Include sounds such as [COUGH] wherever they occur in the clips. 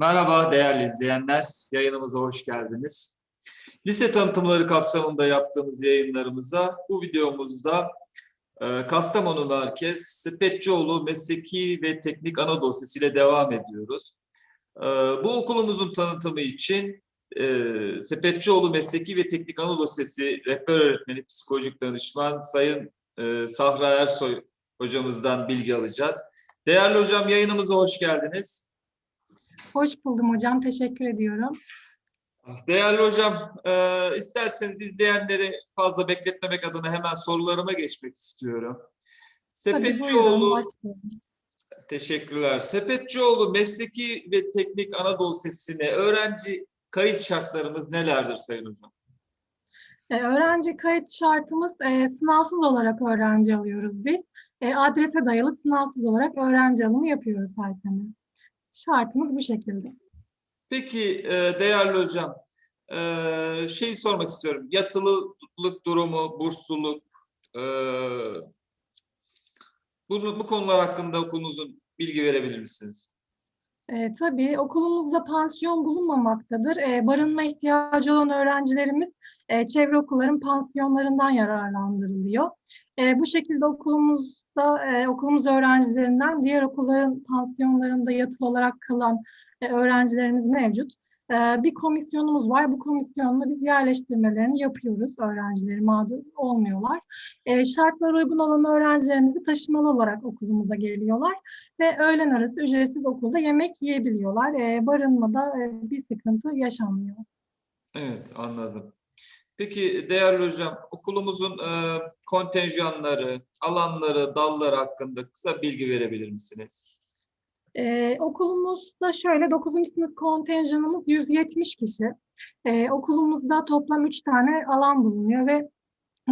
Merhaba değerli izleyenler, yayınımıza hoş geldiniz. Lise tanıtımları kapsamında yaptığımız yayınlarımıza bu videomuzda e, Kastamonu Merkez Sepetçioğlu Mesleki ve Teknik Anadolu Lisesi ile devam ediyoruz. E, bu okulumuzun tanıtımı için e, Sepetçioğlu Mesleki ve Teknik Anadolu Lisesi rehber öğretmeni, psikolojik danışman Sayın e, Sahra Ersoy hocamızdan bilgi alacağız. Değerli hocam yayınımıza hoş geldiniz. Hoş buldum hocam. Teşekkür ediyorum. Değerli hocam, e, isterseniz izleyenleri fazla bekletmemek adına hemen sorularıma geçmek istiyorum. Buyurun Sepetçioğlu, teşekkürler. Sepetçioğlu Mesleki ve Teknik Anadolu Lisesi'ne öğrenci kayıt şartlarımız nelerdir Sayın Hocam? Ee, öğrenci kayıt şartımız e, sınavsız olarak öğrenci alıyoruz biz. E, adrese dayalı sınavsız olarak öğrenci alımı yapıyoruz her sene. Şartımız bu şekilde. Peki e, değerli hocam, e, şeyi sormak istiyorum. Yatılılık durumu, bursluluk, e, bu, bu konular hakkında okulunuzun bilgi verebilir misiniz? E, tabii okulumuzda pansiyon bulunmamaktadır. E, barınma ihtiyacı olan öğrencilerimiz e, çevre okulların pansiyonlarından yararlandırılıyor. E, bu şekilde okulumuzda e, okulumuz öğrencilerinden diğer okulların pansiyonlarında yatılı olarak kalan e, öğrencilerimiz mevcut. E, bir komisyonumuz var. Bu komisyonla biz yerleştirmelerini yapıyoruz. Öğrencileri mağdur olmuyorlar. E, şartlara uygun olan öğrencilerimizi taşımalı olarak okulumuza geliyorlar ve öğlen arası ücretsiz okulda yemek yiyebiliyorlar. E, barınmada e, bir sıkıntı yaşanmıyor. Evet, anladım. Peki değerli hocam, okulumuzun e, kontenjanları, alanları, dalları hakkında kısa bilgi verebilir misiniz? Ee, okulumuzda şöyle 9. sınıf kontenjanımız 170 kişi. Ee, okulumuzda toplam 3 tane alan bulunuyor ve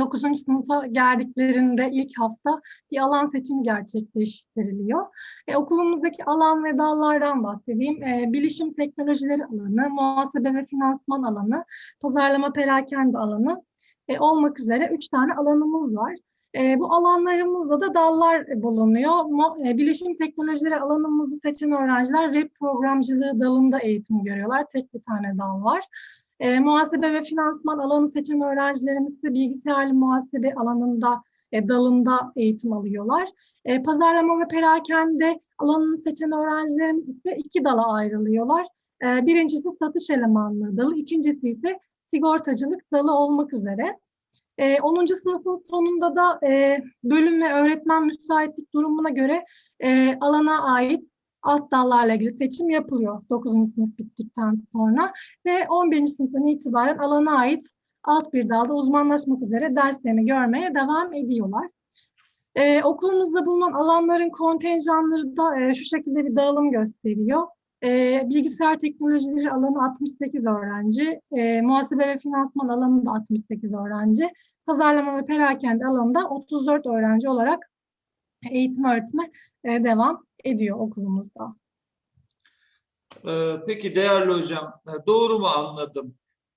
9. sınıfa geldiklerinde ilk hafta bir alan seçimi gerçekleştiriliyor. E, okulumuzdaki alan ve dallardan bahsedeyim. E, bilişim teknolojileri alanı, muhasebe ve finansman alanı, pazarlama perakende alanı e, olmak üzere 3 tane alanımız var. E, bu alanlarımızda da dallar bulunuyor. E, bilişim teknolojileri alanımızı seçen öğrenciler web programcılığı dalında eğitim görüyorlar. Tek bir tane dal var. E, muhasebe ve finansman alanı seçen öğrencilerimiz ise bilgisayarlı muhasebe alanında, e, dalında eğitim alıyorlar. E, pazarlama ve perakende alanını seçen öğrencilerimiz ise iki dala ayrılıyorlar. E, birincisi satış elemanlığı dalı, ikincisi ise sigortacılık dalı olmak üzere. E, 10. sınıfın sonunda da e, bölüm ve öğretmen müsaitlik durumuna göre e, alana ait alt dallarla ilgili seçim yapılıyor 9. sınıf bittikten sonra ve 11. sınıftan itibaren alana ait alt bir dalda uzmanlaşmak üzere derslerini görmeye devam ediyorlar. Ee, okulumuzda bulunan alanların kontenjanları da e, şu şekilde bir dağılım gösteriyor. Ee, bilgisayar teknolojileri alanı 68 öğrenci, e, muhasebe ve finansman alanında 68 öğrenci, pazarlama ve perakende alanında 34 öğrenci olarak eğitim öğretime e, devam ediyor okulumuzda. E, peki değerli hocam, e, doğru mu anladım?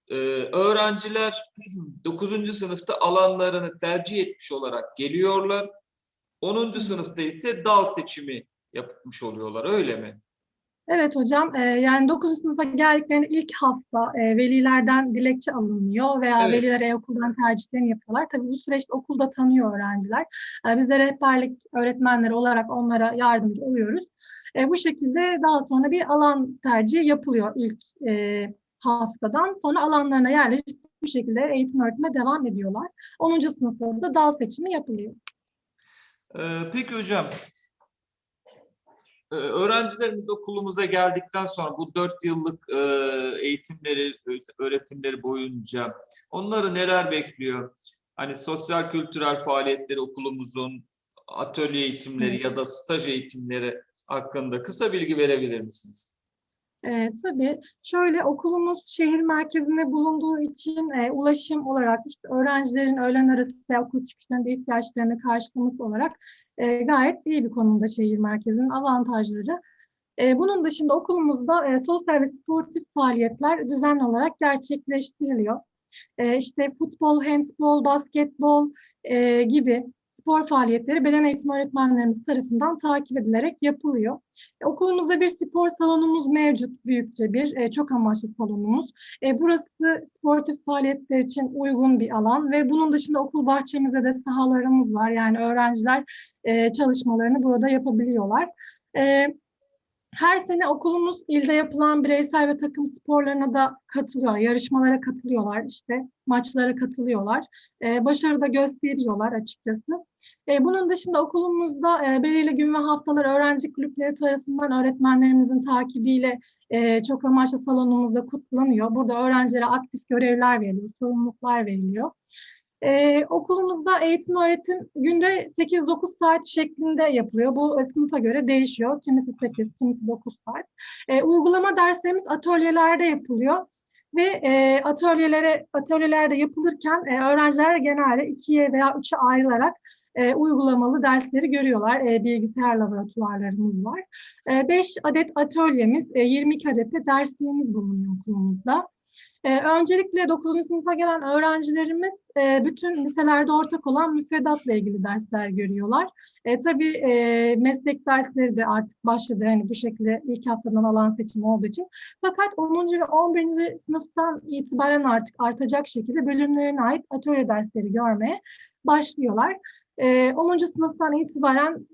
E, öğrenciler [CLEARS THROAT] 9. sınıfta alanlarını tercih etmiş olarak geliyorlar. 10. sınıfta ise dal seçimi yapmış oluyorlar, öyle mi? Evet hocam, e, yani 9. sınıfa geldiklerinde ilk hafta e, velilerden dilekçe alınıyor veya Evet. veliler e-okuldan tercihlerini yapıyorlar. Tabii bu süreçte okulda tanıyor öğrenciler. E, biz de rehberlik öğretmenleri olarak onlara yardımcı oluyoruz. E, bu şekilde daha sonra bir alan tercihi yapılıyor ilk e, haftadan. Sonra alanlarına yerleşip bu şekilde eğitim öğretime devam ediyorlar. 10. sınıfta da dal seçimi yapılıyor. E, peki hocam, öğrencilerimiz okulumuza geldikten sonra bu dört yıllık e, eğitimleri, öğretimleri boyunca onları neler bekliyor? Hani sosyal kültürel faaliyetleri okulumuzun, atölye eğitimleri ya da staj eğitimleri hakkında kısa bilgi verebilir misiniz? E, tabii şöyle okulumuz şehir merkezinde bulunduğu için e, ulaşım olarak işte öğrencilerin öğlen arası ve okul çıkışlarında ihtiyaçlarını karşılaması olarak e, gayet iyi bir konumda şehir merkezinin avantajları. E, bunun dışında okulumuzda e, sosyal ve sportif faaliyetler düzenli olarak gerçekleştiriliyor. E, işte futbol, handbol, basketbol e, gibi spor faaliyetleri beden eğitimi öğretmenlerimiz tarafından takip edilerek yapılıyor. E, Okulumuzda bir spor salonumuz mevcut, büyükçe bir e, çok amaçlı salonumuz. E, burası sportif faaliyetler için uygun bir alan ve bunun dışında okul bahçemizde de sahalarımız var. Yani öğrenciler e, çalışmalarını burada yapabiliyorlar. E, her sene okulumuz ilde yapılan bireysel ve takım sporlarına da katılıyor, yarışmalara katılıyorlar, işte maçlara katılıyorlar. E, başarı da gösteriyorlar açıkçası. E, bunun dışında okulumuzda e, belirli gün ve haftalar öğrenci kulüpleri tarafından öğretmenlerimizin takibiyle e, çok amaçlı salonumuzda kutlanıyor. Burada öğrencilere aktif görevler veriliyor, sorumluluklar veriliyor. Ee, okulumuzda eğitim öğretim günde 8-9 saat şeklinde yapılıyor. Bu e, sınıfa göre değişiyor. Kimisi 8, kimisi 9 saat. Ee, uygulama derslerimiz atölyelerde yapılıyor. Ve e, atölyelere atölyelerde yapılırken e, öğrenciler genelde ikiye veya üçe ayrılarak e, uygulamalı dersleri görüyorlar. E, bilgisayar laboratuvarlarımız var. 5 adet atölyemiz, e, 22 adet de dersliğimiz bulunuyor okulumuzda. Ee, öncelikle 9. sınıfa gelen öğrencilerimiz e, bütün liselerde ortak olan müfredatla ilgili dersler görüyorlar. E, tabii e, meslek dersleri de artık başladı. Hani bu şekilde ilk haftadan alan seçimi olduğu için. Fakat 10. ve 11. sınıftan itibaren artık artacak şekilde bölümlerine ait atölye dersleri görmeye başlıyorlar. E, 10. sınıftan itibaren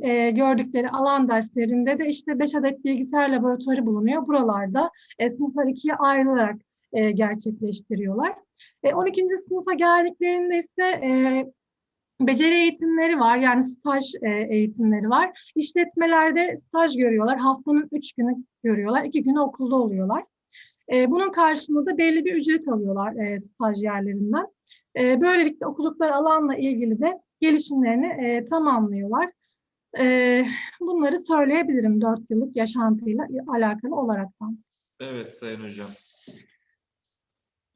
e, gördükleri alan derslerinde de işte 5 adet bilgisayar laboratuvarı bulunuyor. Buralarda e, sınıflar ikiye ayrılarak e, gerçekleştiriyorlar. E, 12. sınıfa geldiklerinde ise e, beceri eğitimleri var. Yani staj e, eğitimleri var. İşletmelerde staj görüyorlar. Haftanın 3 günü görüyorlar. 2 günü okulda oluyorlar. E, bunun karşılığında da belli bir ücret alıyorlar e, stajyerlerinden. E, böylelikle okudukları alanla ilgili de gelişimlerini e, tamamlıyorlar. E, bunları söyleyebilirim 4 yıllık yaşantıyla alakalı olaraktan. Evet Sayın Hocam.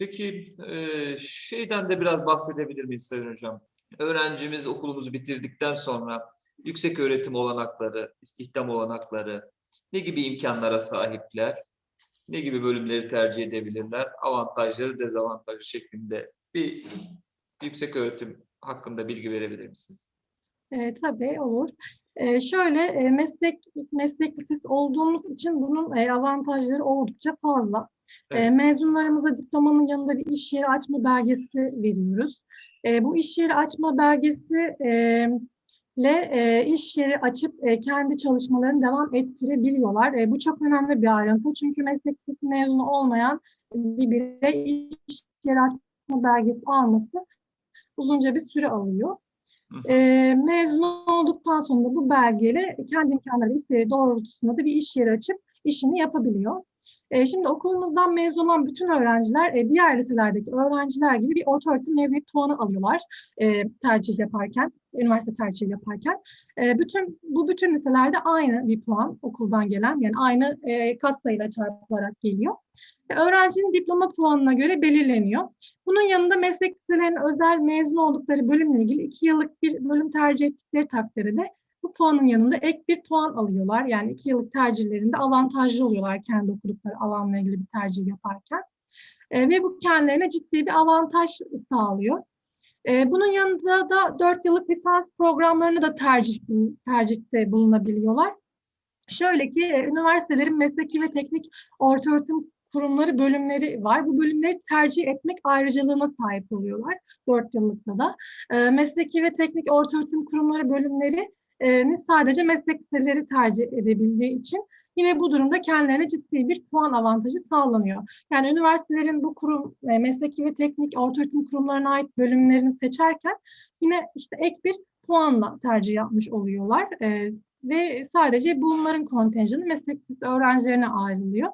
Peki e, şeyden de biraz bahsedebilir miyiz Sayın Hocam? Öğrencimiz okulumuzu bitirdikten sonra yüksek öğretim olanakları, istihdam olanakları, ne gibi imkanlara sahipler, ne gibi bölümleri tercih edebilirler, avantajları, dezavantajı şeklinde bir yüksek öğretim hakkında bilgi verebilir misiniz? E, tabii olur. E, şöyle e, meslek meslek lisesi olduğumuz için bunun e, avantajları oldukça fazla. E, Evet. mezunlarımıza diplomanın yanında bir iş yeri açma belgesi veriyoruz. E, bu iş yeri açma belgesi e, ile e, iş yeri açıp e, kendi çalışmalarını devam ettirebiliyorlar. E, bu çok önemli bir ayrıntı çünkü meslek lisesi mezunu olmayan bir birey iş yeri açma belgesi alması uzunca bir süre alıyor. E, mezun olduktan sonra bu belgeyle kendi imkanları isteği doğrultusunda da bir iş yeri açıp işini yapabiliyor. E, şimdi okulumuzdan mezun olan bütün öğrenciler e, diğer liselerdeki öğrenciler gibi bir orta mezuniyet puanı alıyorlar e, tercih yaparken, üniversite tercihi yaparken. E, bütün bu bütün liselerde aynı bir puan okuldan gelen yani aynı e, katsayıyla çarpılarak geliyor. Öğrencinin diploma puanına göre belirleniyor. Bunun yanında meslek liselerinin özel mezun oldukları bölümle ilgili iki yıllık bir bölüm tercih ettikleri takdirde bu puanın yanında ek bir puan alıyorlar. Yani iki yıllık tercihlerinde avantajlı oluyorlar kendi okudukları alanla ilgili bir tercih yaparken. E, ve bu kendilerine ciddi bir avantaj sağlıyor. E, bunun yanında da dört yıllık lisans programlarını da tercih tercihte bulunabiliyorlar. Şöyle ki e, üniversitelerin mesleki ve teknik ortaöğretim kurumları bölümleri var. Bu bölümleri tercih etmek ayrıcalığına sahip oluyorlar dört yıllıkta da. E, mesleki ve teknik ortaöğretim kurumları bölümleri e, sadece meslek liseleri tercih edebildiği için yine bu durumda kendilerine ciddi bir puan avantajı sağlanıyor. Yani üniversitelerin bu kurum, e, mesleki ve teknik ortaöğretim kurumlarına ait bölümlerini seçerken yine işte ek bir puanla tercih yapmış oluyorlar. E, ve sadece bunların kontenjanı meslek lisesi öğrencilerine ayrılıyor.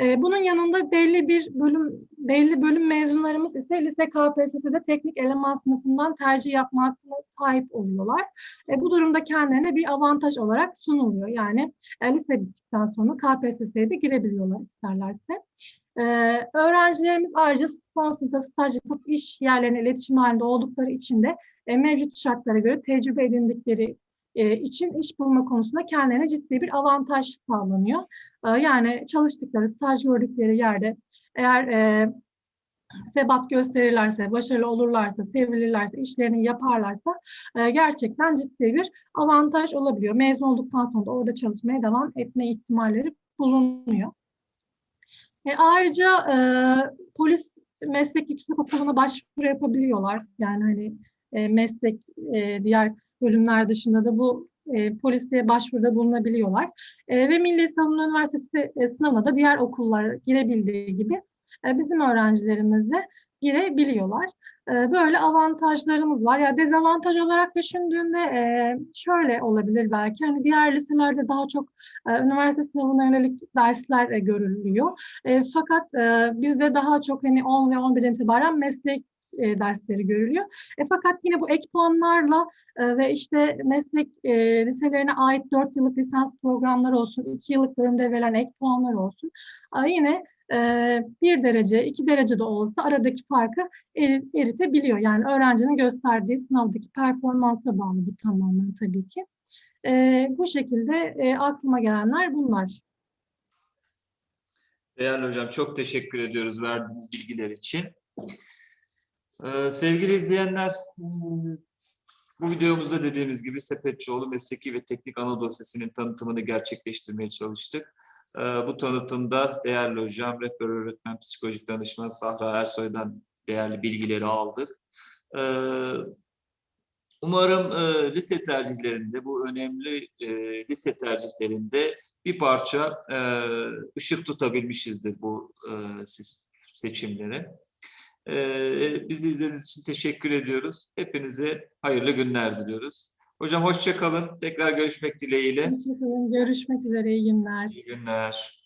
E, bunun yanında belli bir bölüm belli bölüm mezunlarımız ise lise KPSS'de teknik eleman sınıfından tercih yapma hakkına sahip oluyorlar. E, bu durumda kendilerine bir avantaj olarak sunuluyor. Yani e, lise bittikten sonra KPSS'ye de girebiliyorlar isterlerse. E, öğrencilerimiz ayrıca sınıfta staj yapıp iş yerlerine iletişim halinde oldukları için de e, mevcut şartlara göre tecrübe edindikleri e, için iş bulma konusunda kendilerine ciddi bir avantaj sağlanıyor. E, yani çalıştıkları, staj gördükleri yerde eğer e, sebat gösterirlerse, başarılı olurlarsa, sevilirlerse, işlerini yaparlarsa e, gerçekten ciddi bir avantaj olabiliyor. Mezun olduktan sonra da orada çalışmaya devam etme ihtimalleri bulunuyor. E, ayrıca e, polis meslek yüksekokulu'na başvuru yapabiliyorlar. Yani hani e, meslek e, diğer bölümler dışında da bu e, polisliğe başvuruda bulunabiliyorlar. E, ve Milli Savunma Üniversitesi e, sınavına da diğer okullar girebildiği gibi e, bizim öğrencilerimiz de girebiliyorlar. E, böyle avantajlarımız var. Ya dezavantaj olarak düşündüğünde e, şöyle olabilir belki. Hani diğer liselerde daha çok e, üniversite sınavına yönelik dersler e, görülüyor. E, fakat e, bizde daha çok hani 10 ve 11'den itibaren meslek e, dersleri görülüyor. E, fakat yine bu ek puanlarla e, ve işte meslek e, liselerine ait 4 yıllık lisans programları olsun, 2 yıllık bölümde verilen ek puanlar olsun. e, yine e, bir derece, iki derece de olsa aradaki farkı eri- eritebiliyor. Yani öğrencinin gösterdiği sınavdaki performansa bağlı bu tamamen tabii ki. E, bu şekilde e, aklıma gelenler bunlar. Değerli hocam çok teşekkür ediyoruz verdiğiniz bilgiler için. Ee, sevgili izleyenler, bu videomuzda dediğimiz gibi Sepetçioğlu Mesleki ve Teknik Anadolu Lisesi'nin tanıtımını gerçekleştirmeye çalıştık. Ee, bu tanıtımda değerli hocam, rehber öğretmen, psikolojik danışman Sahra Ersoy'dan değerli bilgileri aldık. Ee, umarım e, lise tercihlerinde, bu önemli e, lise tercihlerinde bir parça e, ışık tutabilmişizdir bu e, se- seçimlere. E, bizi izlediğiniz için teşekkür ediyoruz. Hepinize hayırlı günler diliyoruz. Hocam hoşça kalın. Tekrar görüşmek dileğiyle. Hoşçakalın. Görüşmek üzere. İyi günler. İyi günler.